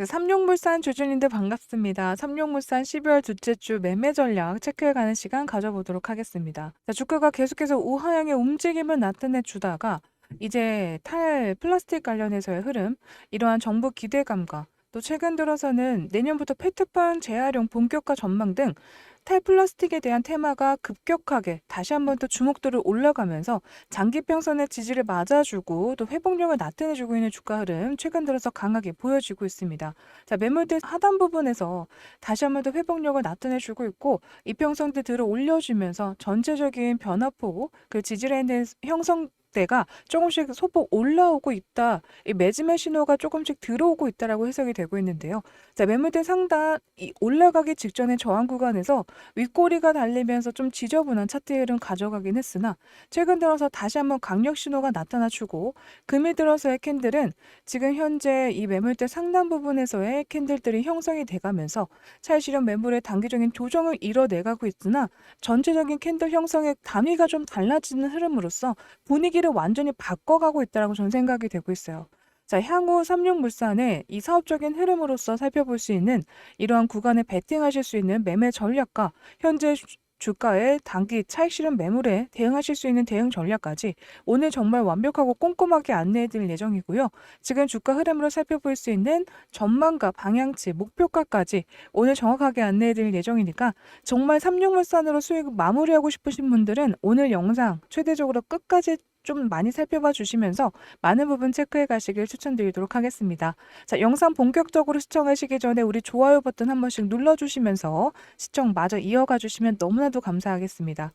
네, 삼룡물산 주주님들 반갑습니다. 삼룡물산 12월 둘째 주 매매 전략 체크해가는 시간 가져보도록 하겠습니다. 자, 주가가 계속해서 우하향의 움직임을 나타내 주다가 이제 탈 플라스틱 관련해서의 흐름, 이러한 정부 기대감과 또 최근 들어서는 내년부터 페트병 재활용 본격화 전망 등 탈플라스틱에 대한 테마가 급격하게 다시 한번 또 주목도를 올라가면서 장기평선의 지지를 맞아주고 또 회복력을 나타내주고 있는 주가 흐름 최근 들어서 강하게 보여지고 있습니다. 자, 매물대 하단 부분에서 다시 한번 더 회복력을 나타내주고 있고 이평선대 들어 올려주면서 전체적인 변화폭 그 지지라인의 형성 대가 조금씩 소폭 올라오고 있다. 이 매짐의 신호가 조금씩 들어오고 있다라고 해석이 되고 있는데요. 자, 매물대 상단 이 올라가기 직전의 저항 구간에서 윗꼬리가 달리면서 좀 지저분한 차트의 흐름 가져가긴 했으나 최근 들어서 다시 한번 강력 신호가 나타나 주고 금일 들어서의 캔들은 지금 현재 이 매물대 상단 부분에서의 캔들들이 형성이 돼가면서 차익 실현 매물의 단기적인 조정을 이뤄내가고 있으나 전체적인 캔들 형성의 단위가 좀 달라지는 흐름으로써 분위기 를 완전히 바꿔가고 있다라고 저는 생각이 되고 있어요. 자, 향후 삼육물산의 이 사업적인 흐름으로서 살펴볼 수 있는 이러한 구간에 베팅하실 수 있는 매매 전략과 현재 주- 주가의 단기 차익 실현 매물에 대응하실 수 있는 대응 전략까지 오늘 정말 완벽하고 꼼꼼하게 안내해 드릴 예정이고요. 지금 주가 흐름으로 살펴볼 수 있는 전망과 방향치, 목표가까지 오늘 정확하게 안내해 드릴 예정이니까 정말 삼육물산으로 수익 마무리하고 싶으신 분들은 오늘 영상 최대적으로 끝까지 좀 많이 살펴봐 주시면서 많은 부분 체크해 가시길 추천드리도록 하겠습니다. 자, 영상 본격적으로 시청하시기 전에 우리 좋아요 버튼 한 번씩 눌러 주시면서 시청 마저 이어가 주시면 너무나도 감사하겠습니다.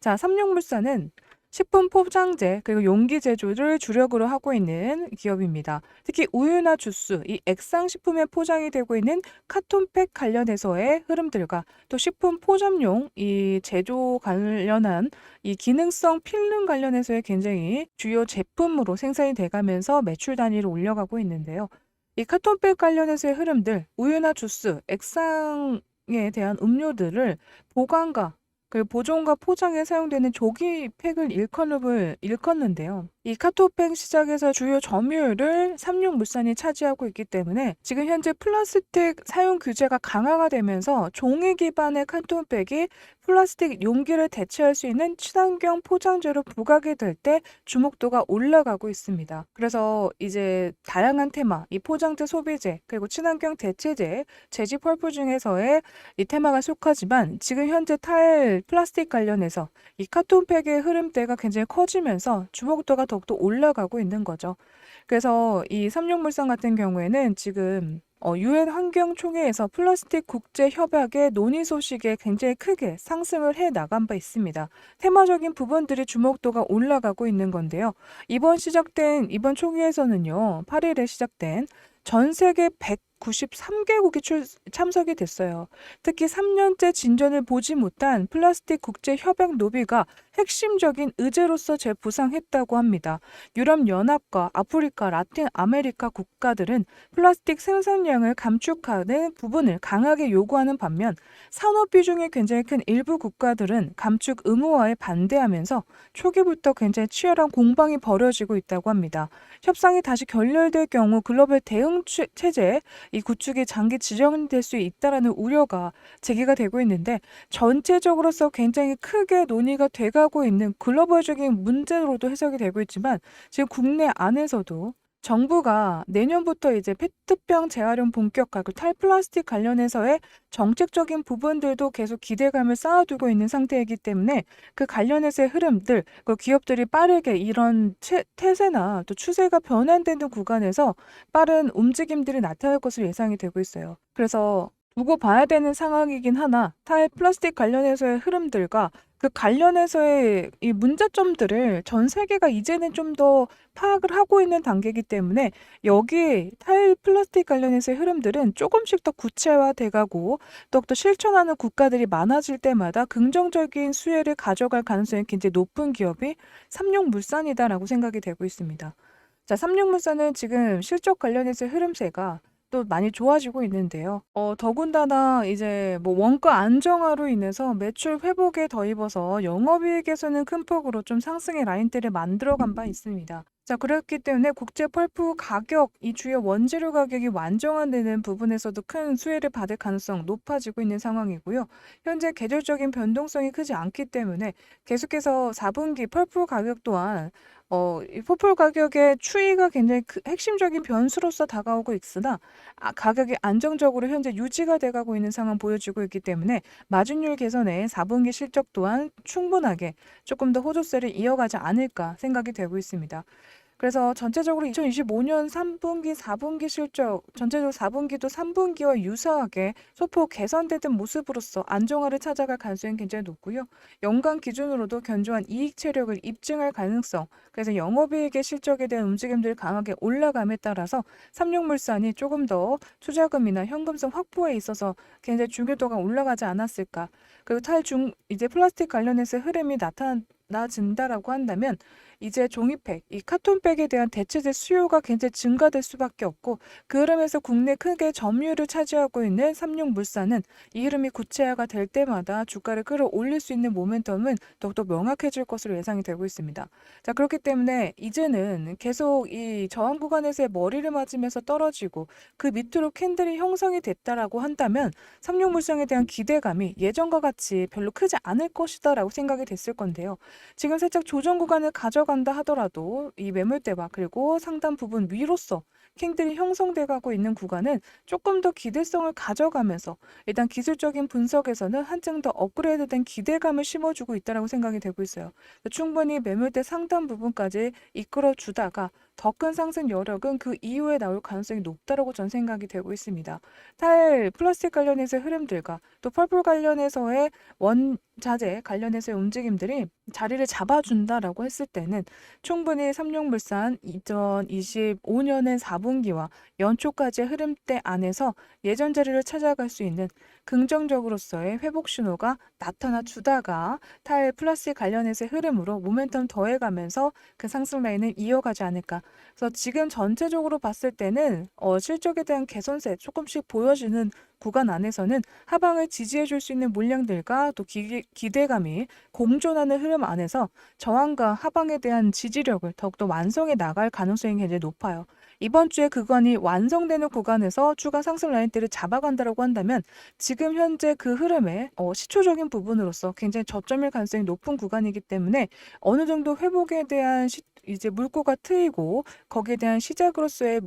자, 삼육물산은 식품 포장재 그리고 용기 제조를 주력으로 하고 있는 기업입니다. 특히 우유나 주스, 이 액상 식품에 포장이 되고 있는 카톤팩 관련해서의 흐름들과 또 식품 포장용 이 제조 관련한 이 기능성 필름 관련해서의 굉장히 주요 제품으로 생산이 돼가면서 매출 단위를 올려가고 있는데요. 이 카톤백 관련해서의 흐름들, 우유나 주스, 액상에 대한 음료들을 보관과 그리고 보존과 포장에 사용되는 조기팩을 일컫는, 일컫는데요. 이 카토팩 시장에서 주요 점유율을 삼육물산이 차지하고 있기 때문에 지금 현재 플라스틱 사용 규제가 강화가 되면서 종이 기반의 카톤백이 플라스틱 용기를 대체할 수 있는 친환경 포장재로 부각이 될 때 주목도가 올라가고 있습니다. 그래서 이제 다양한 테마, 이 포장재 소비재, 그리고 친환경 대체재, 재지 펄프 중에서의 이 테마가 속하지만 지금 현재 탈 플라스틱 관련해서 이 카톤팩의 흐름대가 굉장히 커지면서 주목도가 더 욱더 올라가고 있는 거죠. 그래서 이 삼육물산 같은 경우에는 지금 어, 유엔 환경총회에서 플라스틱 국제 협약의 논의 소식에 굉장히 크게 상승을 해 나간 바 있습니다. 테마적인 부분들이 주목도가 올라가고 있는 건데요. 이번 시작된 이번 총회에서는요. 8일에 시작된 전 세계 193개국이 출, 참석이 됐어요. 특히 3년째 진전을 보지 못한 플라스틱 국제 협약 노비가 핵심적인 의제로서 재부상했다고 합니다. 유럽 연합과 아프리카, 라틴 아메리카 국가들은 플라스틱 생산량을 감축하는 부분을 강하게 요구하는 반면 산업 비중이 굉장히 큰 일부 국가들은 감축 의무화에 반대하면서 초기부터 굉장히 치열한 공방이 벌어지고 있다고 합니다. 협상이 다시 결렬될 경우 글로벌 대응 취- 체제 이 구축이 장기 지정될 수 있다라는 우려가 제기가 되고 있는데 전체적으로서 굉장히 크게 논의가 돼가고 있는 글로벌적인 문제로도 해석이 되고 있지만 지금 국내 안에서도 정부가 내년부터 이제 페트병 재활용 본격화, 그 탈플라스틱 관련해서의 정책적인 부분들도 계속 기대감을 쌓아두고 있는 상태이기 때문에 그 관련해서의 흐름들, 그 기업들이 빠르게 이런 채, 태세나 또 추세가 변환되는 구간에서 빠른 움직임들이 나타날 것으로 예상이 되고 있어요. 그래서 두고 봐야 되는 상황이긴 하나 탈 플라스틱 관련해서의 흐름들과 그 관련해서의 이 문제점들을 전 세계가 이제는 좀 더 파악을 하고 있는 단계이기 때문에 여기 탈 플라스틱 관련해서의 흐름들은 조금씩 더 구체화돼 가고 더욱더 실천하는 국가들이 많아질 때마다 긍정적인 수혜를 가져갈 가능성이 굉장히 높은 기업이 삼육물산이다라고 생각이 되고 있습니다. 자, 삼육물산은 지금 실적 관련해서 흐름세가 또 많이 좋아지고 있는데요. 어 더군다나 이제 뭐 원가 안정화로 인해서 매출 회복에 더입어서 영업이익에서는 큰 폭으로 좀 상승의 라인대를 만들어간 바 있습니다. 자 그렇기 때문에 국제 펄프 가격, 이 주요 원재료 가격이 완정화되는 부분에서도 큰 수혜를 받을 가능성 높아지고 있는 상황이고요. 현재 계절적인 변동성이 크지 않기 때문에 계속해서 4분기 펄프 가격 또한 어, 이 포폴 가격의 추이가 굉장히 그 핵심적인 변수로서 다가오고 있으나 아, 가격이 안정적으로 현재 유지가 돼가고 있는 상황 보여지고 있기 때문에 마진율 개선에 4분기 실적 또한 충분하게 조금 더 호조세를 이어가지 않을까 생각이 되고 있습니다. 그래서 전체적으로 2025년 3분기, 4분기 실적, 전체적으로 4분기도 3분기와 유사하게 소폭 개선되는 모습으로서 안정화를 찾아갈 가능성이 굉장히 높고요. 연간 기준으로도 견조한 이익 체력을 입증할 가능성, 그래서 영업이익의 실적에 대한 움직임들이 강하게 올라감에 따라서 삼육물산이 조금 더 투자금이나 현금성 확보에 있어서 굉장히 중요도가 올라가지 않았을까. 그리고 탈중 이제 플라스틱 관련해서 흐름이 나타나진다라고 한다면 이제 종이팩, 이 카톤백에 대한 대체재 수요가 굉장히 증가될 수밖에 없고 그 흐름에서 국내 크게 점유율을 차지하고 있는 삼육물산은 이 흐름이 구체화가 될 때마다 주가를 끌어올릴 수 있는 모멘텀은 더욱더 명확해질 것으로 예상이 되고 있습니다. 자 그렇기 때문에 이제는 계속 이 저항 구간에서의 머리를 맞으면서 떨어지고 그 밑으로 캔들이 형성이 됐다라고 한다면 삼육물산에 대한 기대감이 예전과 같이 별로 크지 않을 것이다라고 생각이 됐을 건데요. 지금 살짝 조정 구간을 가져 간다 하더라도 이 매물대와 그리고 상단 부분 위로서 킹들이 형성돼 가고 있는 구간은 조금 더 기대성을 가져가면서 일단 기술적인 분석에서는 한층 더 업그레이드된 기대감을 심어주고 있다고 생각이 되고 있어요. 충분히 매물대 상단 부분까지 이끌어 주다가 더 큰 상승 여력은 그 이후에 나올 가능성이 높다고 전 생각이 되고 있습니다. 탈 플라스틱 관련해서의 흐름들과 또 펄플 관련해서의 원자재 관련해서의 움직임들이 자리를 잡아준다라고 했을 때는 충분히 삼룡물산 2025년의 4분기와 연초까지의 흐름대 안에서 예전 자리를 찾아갈 수 있는 긍정적으로서의 회복 신호가 나타나 주다가 타일 플러스 관련해서의 흐름으로 모멘텀 더해가면서 그 상승 라인을 이어가지 않을까. 그래서 지금 전체적으로 봤을 때는 어, 실적에 대한 개선세 조금씩 보여지는 구간 안에서는 하방을 지지해 줄 수 있는 물량들과 또 기, 기대감이 공존하는 흐름 안에서 저항과 하방에 대한 지지력을 더욱더 완성해 나갈 가능성이 굉장히 높아요. 이번 주에 그간이 완성되는 구간에서 추가 상승 라인대를 잡아간다라고 한다면 지금 현재 그 흐름의 어, 시초적인 부분으로서 굉장히 저점일 가능성이 높은 구간이기 때문에 어느 정도 회복에 대한 시, 이제 물꼬가 트이고 거기에 대한 시작으로서의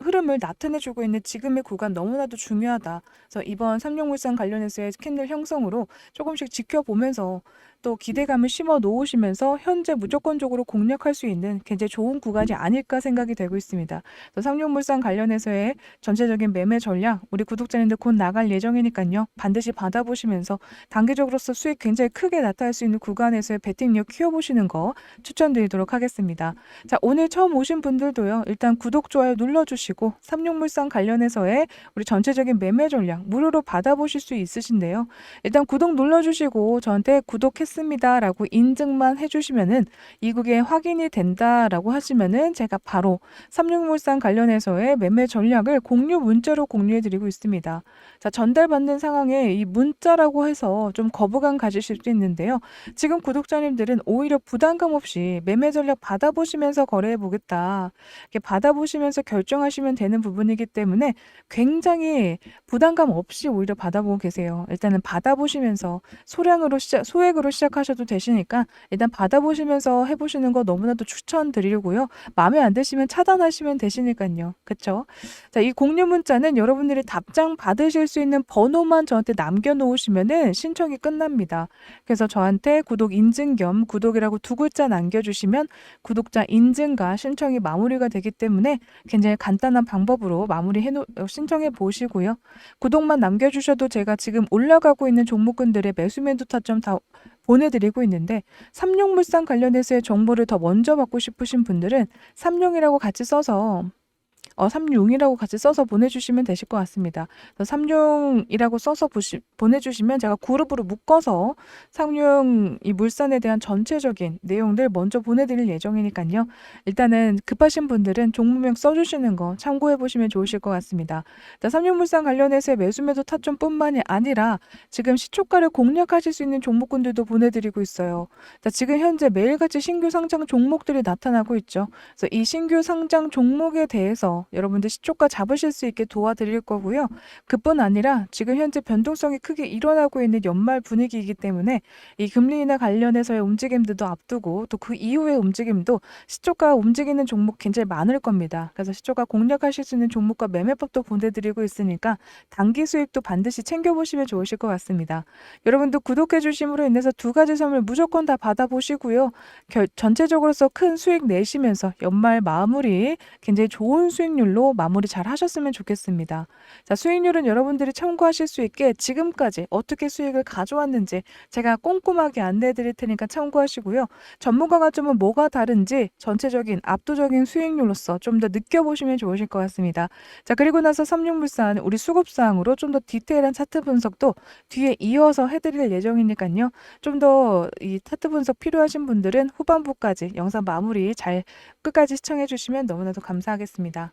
흐름을 나타내주고 있는 지금의 구간 너무나도 중요하다. 그래서 이번 삼룡물산 관련해서의 캔들 형성으로 조금씩 지켜보면서 또 기대감을 심어 놓으시면서 현재 무조건적으로 공략할 수 있는 굉장히 좋은 구간이 아닐까 생각이 되고 있습니다. 삼룡물산 관련해서의 전체적인 매매 전략 우리 구독자님들 곧 나갈 예정이니까요. 반드시 받아보시면서 단기적으로서 수익 굉장히 크게 나타날 수 있는 구간에서의 베팅력 키워보시는 거 추천드리도록 하겠습니다. 자 오늘 처음 오신 분들도요. 일단 구독, 좋아요 눌러주시고 삼룡물산 관련해서의 우리 전체적인 매매 전략 무료로 받아보실 수 있으신데요. 일단 구독 눌러주시고 저한테 구독했 했습니다라고 인증만 해주시면은 이국에 확인이 된다라고 하시면은 제가 바로 삼육물산 관련해서의 매매 전략을 공유 문자로 공유해드리고 있습니다. 자 전달받는 상황에 이 문자라고 해서 좀 거부감 가지실 수 있는데요. 지금 구독자님들은 오히려 부담감 없이 매매 전략 받아보시면서 거래해 보겠다. 이렇게 받아보시면서 결정하시면 되는 부분이기 때문에 굉장히 부담감 없이 오히려 받아보고 계세요. 일단은 받아보시면서 소량으로 시작, 소액으로 시작 하셔도 되시니까 일단 받아보시면서 해보시는 거 너무나도 추천드리고요. 마음에 안 드시면 차단하시면 되시니까요. 그쵸? 자, 이 공유 문자는 여러분들이 답장 받으실 수 있는 번호만 저한테 남겨놓으시면은 신청이 끝납니다. 그래서 저한테 구독 인증 겸 구독이라고 두 글자 남겨주시면 구독자 인증과 신청이 마무리가 되기 때문에 굉장히 간단한 방법으로 마무리해 놓, 어, 신청해 보시고요. 구독만 남겨주셔도 제가 지금 올라가고 있는 종목군들의 매수 매도 타점 다 보내드리고 있는데 삼룡물산 관련해서의 정보를 더 먼저 받고 싶으신 분들은 삼룡이라고 같이 써서 어, 삼룡이라고 같이 써서 보내주시면 되실 것 같습니다. 삼룡이라고 써서 보시, 보내주시면 제가 그룹으로 묶어서 삼룡 이 물산에 대한 전체적인 내용들 먼저 보내드릴 예정이니까요. 일단은 급하신 분들은 종목명 써주시는 거 참고해 보시면 좋으실 것 같습니다. 자, 삼룡물산 관련해서의 매수매도 타점뿐만이 아니라 지금 시초가를 공략하실 수 있는 종목군들도 보내드리고 있어요. 자, 지금 현재 매일같이 신규 상장 종목들이 나타나고 있죠. 그래서 이 신규 상장 종목에 대해서 여러분들 시초가 잡으실 수 있게 도와드릴 거고요. 그뿐 아니라 지금 현재 변동성이 크게 일어나고 있는 연말 분위기이기 때문에 이 금리 인하 관련해서의 움직임들도 앞두고 또 그 이후의 움직임도 시초가 움직이는 종목 굉장히 많을 겁니다. 그래서 시초가 공략하실 수 있는 종목과 매매법도 보내드리고 있으니까 단기 수익도 반드시 챙겨보시면 좋으실 것 같습니다. 여러분도 구독해 주심으로 인해서 두 가지 선물 무조건 다 받아보시고요. 결, 전체적으로서 큰 수익 내시면서 연말 마무리 굉장히 좋은 수익률로 마무리 잘 하셨으면 좋겠습니다. 자, 수익률은 여러분들이 참고하실 수 있게 지금까지 어떻게 수익을 가져왔는지 제가 꼼꼼하게 안내해 드릴 테니까 참고하시고요. 전문가 관점은 뭐가 다른지 전체적인 압도적인 수익률로서 좀 더 느껴보시면 좋으실 것 같습니다. 자, 그리고 나서 삼육물산 우리 수급사항으로 좀 더 디테일한 차트 분석도 뒤에 이어서 해드릴 예정이니까요. 좀 더 이 차트 분석 필요하신 분들은 후반부까지 영상 마무리 잘 끝까지 시청해 주시면 너무나도 감사하겠습니다.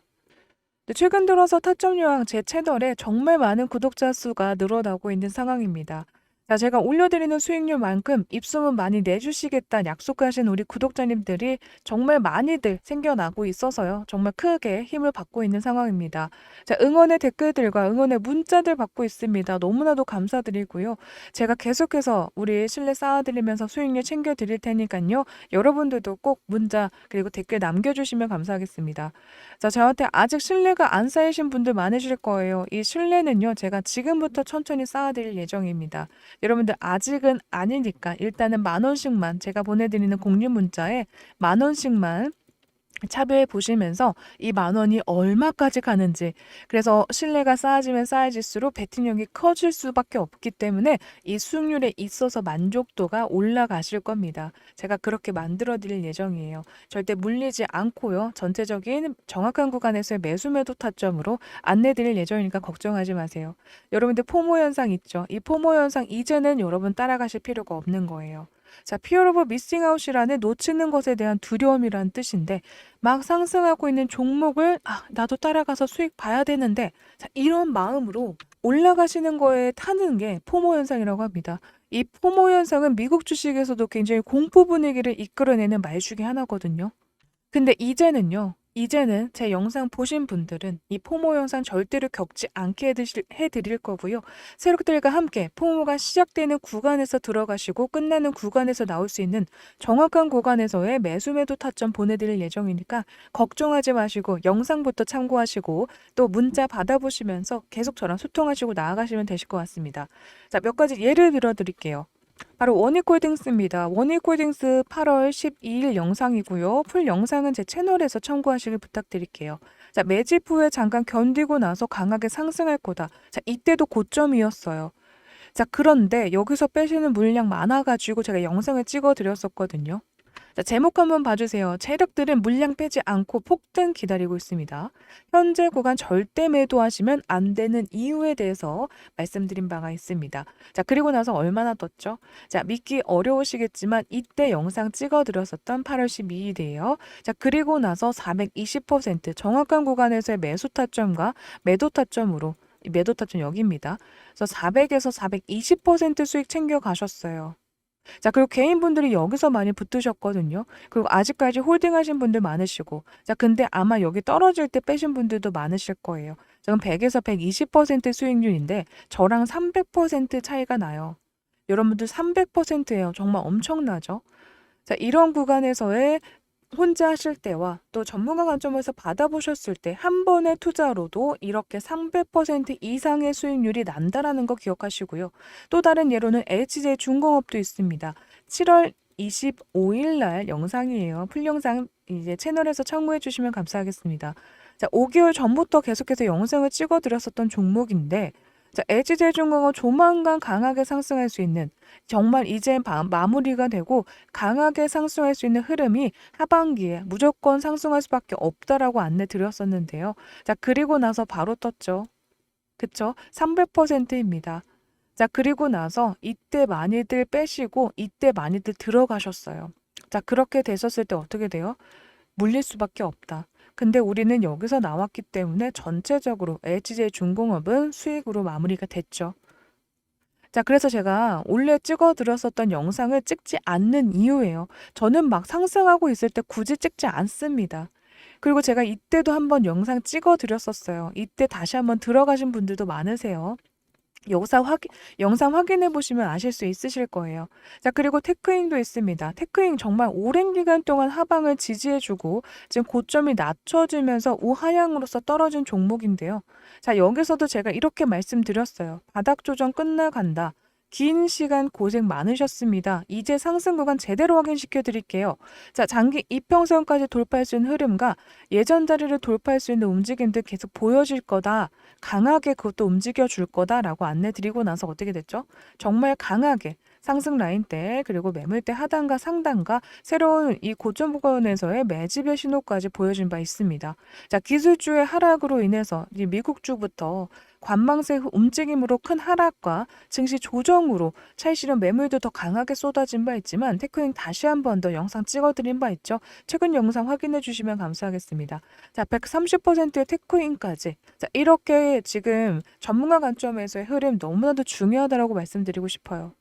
네, 최근 들어서 타점 요항 제 채널에 정말 많은 구독자 수가 늘어나고 있는 상황입니다. 자, 제가 올려드리는 수익률만큼 입소문 많이 내주시겠다 약속하신 우리 구독자님들이 정말 많이들 생겨나고 있어서요. 정말 크게 힘을 받고 있는 상황입니다. 자, 응원의 댓글들과 응원의 문자들 받고 있습니다. 너무나도 감사드리고요. 제가 계속해서 우리 신뢰 쌓아드리면서 수익률 챙겨드릴 테니까요. 여러분들도 꼭 문자 그리고 댓글 남겨주시면 감사하겠습니다. 자, 저한테 아직 신뢰가 안 쌓이신 분들 많으실 거예요. 이 신뢰는요, 제가 지금부터 천천히 쌓아드릴 예정입니다. 여러분들 아직은 아니니까 일단은 만 원씩만 제가 보내드리는 공유 문자에 만 원씩만 차별해 보시면서 이 만 원이 얼마까지 가는지 그래서 신뢰가 쌓아지면 쌓아질수록 베팅력이 커질 수밖에 없기 때문에 이 수익률에 있어서 만족도가 올라가실 겁니다. 제가 그렇게 만들어 드릴 예정이에요. 절대 물리지 않고요. 전체적인 정확한 구간에서의 매수 매도 타점으로 안내 드릴 예정이니까 걱정하지 마세요. 여러분들 포모 현상 있죠? 이 포모 현상 이제는 여러분 따라가실 필요가 없는 거예요. 자, 피어 오브 미싱 아웃이라는 놓치는 것에 대한 두려움이란 뜻인데 막 상승하고 있는 종목을 아, 나도 따라가서 수익 봐야 되는데 자, 이런 마음으로 올라가시는 거에 타는 게 포모 현상이라고 합니다. 이 포모 현상은 미국 주식에서도 굉장히 공포 분위기를 이끌어내는 말 중에 하나거든요. 근데 이제는요. 이제는 제 영상 보신 분들은 이 포모 영상 절대로 겪지 않게 해드실, 해드릴 거고요. 세력들과 함께 포모가 시작되는 구간에서 들어가시고 끝나는 구간에서 나올 수 있는 정확한 구간에서의 매수 매도 타점 보내드릴 예정이니까 걱정하지 마시고 영상부터 참고하시고 또 문자 받아보시면서 계속 저랑 소통하시고 나아가시면 되실 것 같습니다. 자, 몇 가지 예를 들어 드릴게요. 바로 원익홀딩스입니다. 원익홀딩스 8월 12일 영상이고요. 풀 영상은 제 채널에서 참고하시길 부탁드릴게요. 자, 매집 후에 잠깐 견디고 나서 강하게 상승할 거다. 자, 이때도 고점이었어요. 자, 그런데 여기서 빼시는 물량 많아가지고 제가 영상을 찍어 드렸었거든요. 자, 제목 한번 봐주세요. 체력들은 물량 빼지 않고 폭등 기다리고 있습니다. 현재 구간 절대 매도하시면 안 되는 이유에 대해서 말씀드린 바가 있습니다. 자, 그리고 나서 얼마나 떴죠? 자, 믿기 어려우시겠지만 이때 영상 찍어드렸었던 8월 12일이에요. 자, 그리고 나서 420% 정확한 구간에서의 매수 타점과 매도 타점으로 매도 타점 여기입니다. 그래서 400에서 420% 수익 챙겨 가셨어요. 자, 그리고 개인분들이 여기서 많이 붙으셨거든요. 그리고 아직까지 홀딩하신 분들 많으시고. 자, 근데 아마 여기 떨어질 때 빼신 분들도 많으실 거예요. 지금 100에서 120% 수익률인데 저랑 300% 차이가 나요. 여러분들 300%예요. 정말 엄청나죠? 자, 이런 구간에서의 혼자 하실 때와 또 전문가 관점에서 받아보셨을 때 한 번의 투자로도 이렇게 300% 이상의 수익률이 난다라는 거 기억하시고요. 또 다른 예로는 LCJ 중공업도 있습니다. 7월 25일 날 영상이에요. 풀 영상 이제 채널에서 참고해 주시면 감사하겠습니다. 자, 5개월 전부터 계속해서 영상을 찍어 드렸었던 종목인데 자, LG제중공업 조만간 강하게 상승할 수 있는 정말 이제 마, 마무리가 되고 강하게 상승할 수 있는 흐름이 하반기에 무조건 상승할 수밖에 없다라고 안내 드렸었는데요. 자, 그리고 나서 바로 떴죠. 그쵸? 300%입니다. 자, 그리고 나서 이때 많이들 빼시고 이때 많이들 들어가셨어요. 자, 그렇게 되셨을 때 어떻게 돼요? 물릴 수밖에 없다. 근데 우리는 여기서 나왔기 때문에 전체적으로 LG제 중공업은 수익으로 마무리가 됐죠. 자, 그래서 제가 원래 찍어 드렸었던 영상을 찍지 않는 이유예요. 저는 막 상승하고 있을 때 굳이 찍지 않습니다. 그리고 제가 이때도 한번 영상 찍어 드렸었어요. 이때 다시 한번 들어가신 분들도 많으세요. 여기서 확인, 영상 확인해 보시면 아실 수 있으실 거예요. 자, 그리고 테크잉도 있습니다. 테크잉 정말 오랜 기간 동안 하방을 지지해주고 지금 고점이 낮춰지면서 우하향으로서 떨어진 종목인데요. 자, 여기서도 제가 이렇게 말씀드렸어요. 바닥 조정 끝나간다. 긴 시간 고생 많으셨습니다. 이제 상승 구간 제대로 확인시켜 드릴게요. 자, 장기 이평선까지 돌파할 수 있는 흐름과 예전 자리를 돌파할 수 있는 움직임들 계속 보여질 거다. 강하게 그것도 움직여 줄 거다라고 안내 드리고 나서 어떻게 됐죠? 정말 강하게 상승 라인대 그리고 매물대 하단과 상단과 새로운 이 고점 부근에서의 매집의 신호까지 보여준 바 있습니다. 자, 기술주의 하락으로 인해서 이 미국주부터 관망세 움직임으로 큰 하락과 증시 조정으로 차익실현 매물도 더 강하게 쏟아진 바 있지만 테크닝 다시 한 번 더 영상 찍어드린 바 있죠. 최근 영상 확인해 주시면 감사하겠습니다. 자, 130%의 테크인까지 자, 이렇게 지금 전문가 관점에서의 흐름 너무나도 중요하다라고 말씀드리고 싶어요.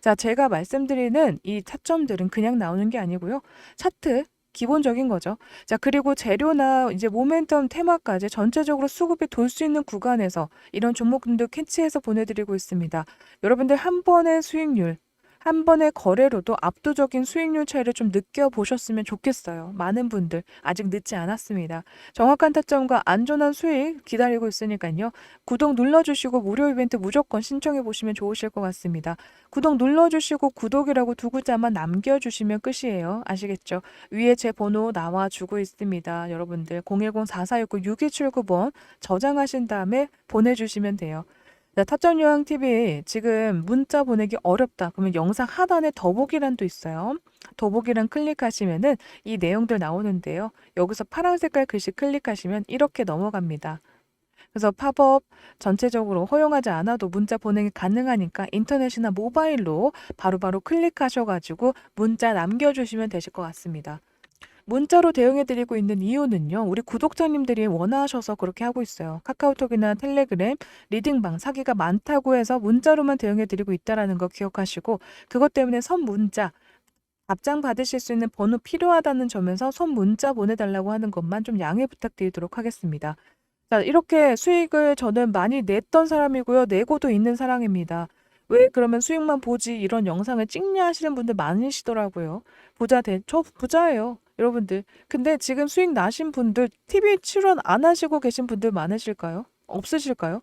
자, 제가 말씀드리는 이 타점들은 그냥 나오는 게 아니고요. 차트 기본적인 거죠. 자, 그리고 재료나 이제 모멘텀 테마까지 전체적으로 수급이 돌 수 있는 구간에서 이런 종목들도 캐치해서 보내드리고 있습니다. 여러분들 한 번의 수익률, 한 번의 거래로도 압도적인 수익률 차이를 좀 느껴보셨으면 좋겠어요. 많은 분들 아직 늦지 않았습니다. 정확한 타점과 안전한 수익 기다리고 있으니까요. 구독 눌러주시고 무료 이벤트 무조건 신청해 보시면 좋으실 것 같습니다. 구독 눌러주시고 구독이라고 두 글자만 남겨주시면 끝이에요. 아시겠죠? 위에 제 번호 나와주고 있습니다. 여러분들 010-4469-6279번 저장하신 다음에 보내주시면 돼요. 자, 탑전요양 TV 지금 문자 보내기 어렵다. 그러면 영상 하단에 더보기란도 있어요. 더보기란 클릭하시면은 이 내용들 나오는데요. 여기서 파란 색깔 글씨 클릭하시면 이렇게 넘어갑니다. 그래서 팝업 전체적으로 허용하지 않아도 문자 보내기 가능하니까 인터넷이나 모바일로 바로바로 클릭하셔가지고 문자 남겨주시면 되실 것 같습니다. 문자로 대응해드리고 있는 이유는요. 우리 구독자님들이 원하셔서 그렇게 하고 있어요. 카카오톡이나 텔레그램, 리딩방 사기가 많다고 해서 문자로만 대응해드리고 있다라는 거 기억하시고 그것 때문에 선 문자 답장 받으실 수 있는 번호 필요하다는 점에서 선 문자 보내달라고 하는 것만 좀 양해 부탁드리도록 하겠습니다. 자, 이렇게 수익을 저는 많이 냈던 사람이고요. 내고도 있는 사람입니다. 왜 그러면 수익만 보지 이런 영상을 찍냐 하시는 분들 많으시더라고요. 부자 된, 저 부자예요. 여러분들. 근데 지금 수익 나신 분들 TV 출연 안 하시고 계신 분들 많으실까요? 없으실까요?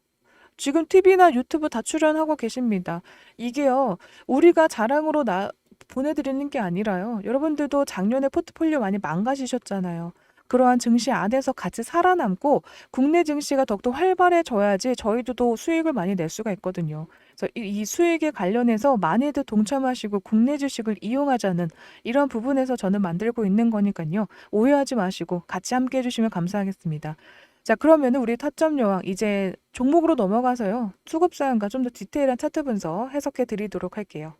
지금 TV나 유튜브 다 출연하고 계십니다. 이게요, 우리가 자랑으로 나, 보내드리는 게 아니라요. 여러분들도 작년에 포트폴리오 많이 망가지셨잖아요. 그러한 증시 안에서 같이 살아남고 국내 증시가 더욱더 활발해져야지 저희도 수익을 많이 낼 수가 있거든요. 이, 이 수익에 관련해서 많이들 동참하시고 국내 주식을 이용하자는 이런 부분에서 저는 만들고 있는 거니까요. 오해하지 마시고 같이 함께 해주시면 감사하겠습니다. 자, 그러면 우리 타점 여왕 이제 종목으로 넘어가서요. 수급 사항과 좀 더 디테일한 차트 분석 해석해 드리도록 할게요.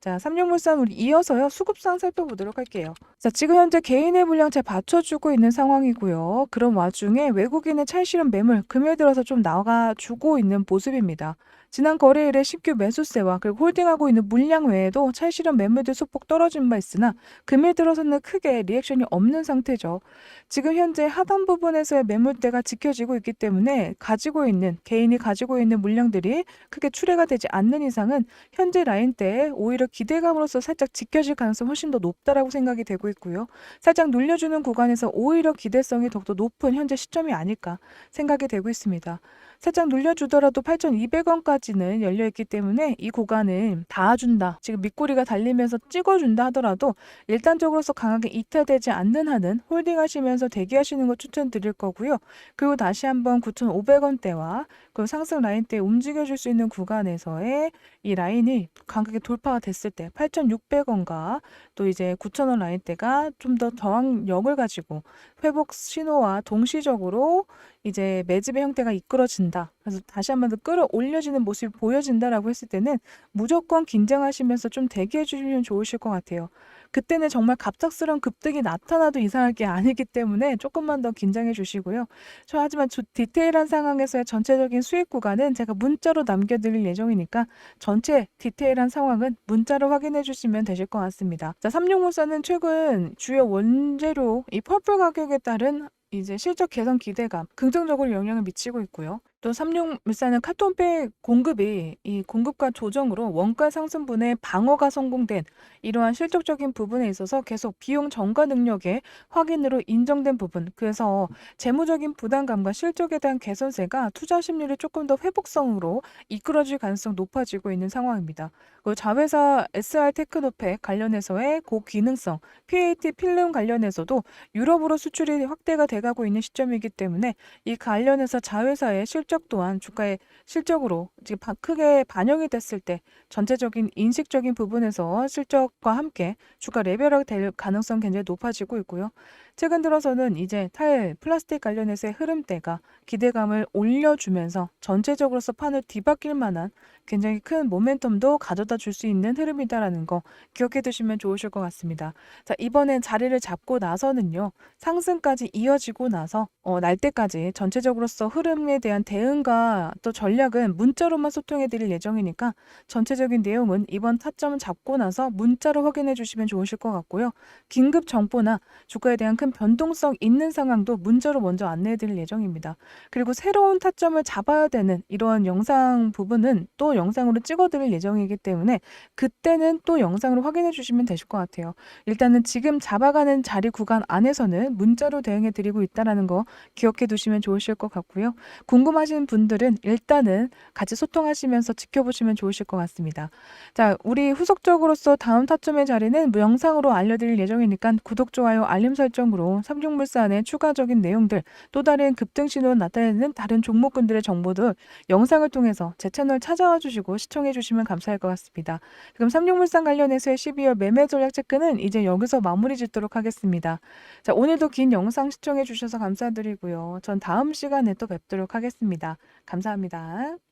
자, 삼육물산 우리 이어서요. 수급상 살펴보도록 할게요. 자, 지금 현재 개인의 물량 잘 받쳐주고 있는 상황이고요. 그런 와중에 외국인의 찰실현 매물 금요일 들어서 좀 나가주고 있는 모습입니다. 지난 거래일에 신규 매수세와 그리고 홀딩하고 있는 물량 외에도 찰실현 매물들 소폭 떨어진 바 있으나 금일 들어서는 크게 리액션이 없는 상태죠. 지금 현재 하단 부분에서의 매물대가 지켜지고 있기 때문에 가지고 있는 개인이 가지고 있는 물량들이 크게 출회가 되지 않는 이상은 현재 라인대에 오히려 기대감으로서 살짝 지켜질 가능성이 훨씬 더 높다라고 생각이 되고 있고요. 살짝 눌려주는 구간에서 오히려 기대성이 더욱더 높은 현재 시점이 아닐까 생각이 되고 있습니다. 살짝 눌려주더라도 8,200원까지 어디까지는 열려 있기 때문에 이 구간은 닿아준다. 지금 밑꼬리가 달리면서 찍어준다 하더라도 일단적으로서 강하게 이탈되지 않는 한은 홀딩하시면서 대기하시는 거 추천드릴 거고요. 그리고 다시 한번 9,500원대와 그 상승 라인대 움직여줄 수 있는 구간에서의 이 라인이 강하게 돌파가 됐을 때 8,600원과 또 이제 9,000원 라인대가 좀 더 저항력을 가지고 회복 신호와 동시적으로 이제 매집의 형태가 이끌어진다. 그래서 다시 한번 더 끌어올려지는 모습이 보여진다라고 했을 때는 무조건 긴장하시면서 좀 대기해 주시면 좋으실 것 같아요. 그때는 정말 갑작스러운 급등이 나타나도 이상할 게 아니기 때문에 조금만 더 긴장해 주시고요. 저 하지만 주- 디테일한 상황에서의 전체적인 수익 구간은 제가 문자로 남겨드릴 예정이니까 전체 디테일한 상황은 문자로 확인해 주시면 되실 것 같습니다. 자, 삼육물산은 최근 주요 원재료 이 펄플 가격에 따른 이제 실적 개선 기대감 긍정적으로 영향을 미치고 있고요. 또 삼육물산은 카톤백 공급이 이 공급과 조정으로 원가 상승분의 방어가 성공된 이러한 실적적인 부분에 있어서 계속 비용 전가 능력의 확인으로 인정된 부분. 그래서 재무적인 부담감과 실적에 대한 개선세가 투자 심리를 조금 더 회복성으로 이끌어질 가능성 높아지고 있는 상황입니다. 그 자회사 SR 테크노팩 관련해서의 고기능성 PAT 필름 관련해서도 유럽으로 수출이 확대가 돼가고 있는 시점이기 때문에 이 관련해서 자회사의 실적 또한 주가의 실적으로 지금 바- 크게 반영이 됐을 때 전체적인 인식적인 부분에서 실적과 함께 주가 레벨업 될 가능성 굉장히 높아지고 있고요. 최근 들어서는 이제 탈 플라스틱 관련해서의 흐름대가 기대감을 올려주면서 전체적으로서 판을 뒤바뀔 만한 굉장히 큰 모멘텀도 가져다 줄 수 있는 흐름이다라는 거 기억해 두시면 좋으실 것 같습니다. 자, 이번엔 자리를 잡고 나서는요. 상승까지 이어지고 나서 어, 날 때까지 전체적으로서 흐름에 대한 대응과 또 전략은 문자로만 소통해 드릴 예정이니까 전체적인 내용은 이번 타점을 잡고 나서 문자로 확인해 주시면 좋으실 것 같고요. 긴급 정보나 주가에 대한 큰 변동성 있는 상황도 문자로 먼저 안내해 드릴 예정입니다. 그리고 새로운 타점을 잡아야 되는 이러한 영상 부분은 또 영상으로 찍어 드릴 예정이기 때문에 그때는 또 영상으로 확인해 주시면 되실 것 같아요. 일단은 지금 잡아가는 자리 구간 안에서는 문자로 대응해 드리고 있다라는 거 기억해 두시면 좋으실 것 같고요. 궁금하신 분들은 일단은 같이 소통하시면서 지켜보시면 좋으실 것 같습니다. 자, 우리 후속적으로서 다음 타점의 자리는 뭐 영상으로 알려드릴 예정이니까 구독, 좋아요, 알림 설정으로 삼중물산의 추가적인 내용들 또 다른 급등 신호를 나타내는 다른 종목군들의 정보들 영상을 통해서 제 채널 찾아와 주시고 시청해 주시면 감사할 것 같습니다. 그럼 삼육물산 관련해서의 12월 매매 전략 체크는 이제 여기서 마무리 짓도록 하겠습니다. 자, 오늘도 긴 영상 시청해 주셔서 감사드리고요. 전 다음 시간에 또 뵙도록 하겠습니다. 감사합니다.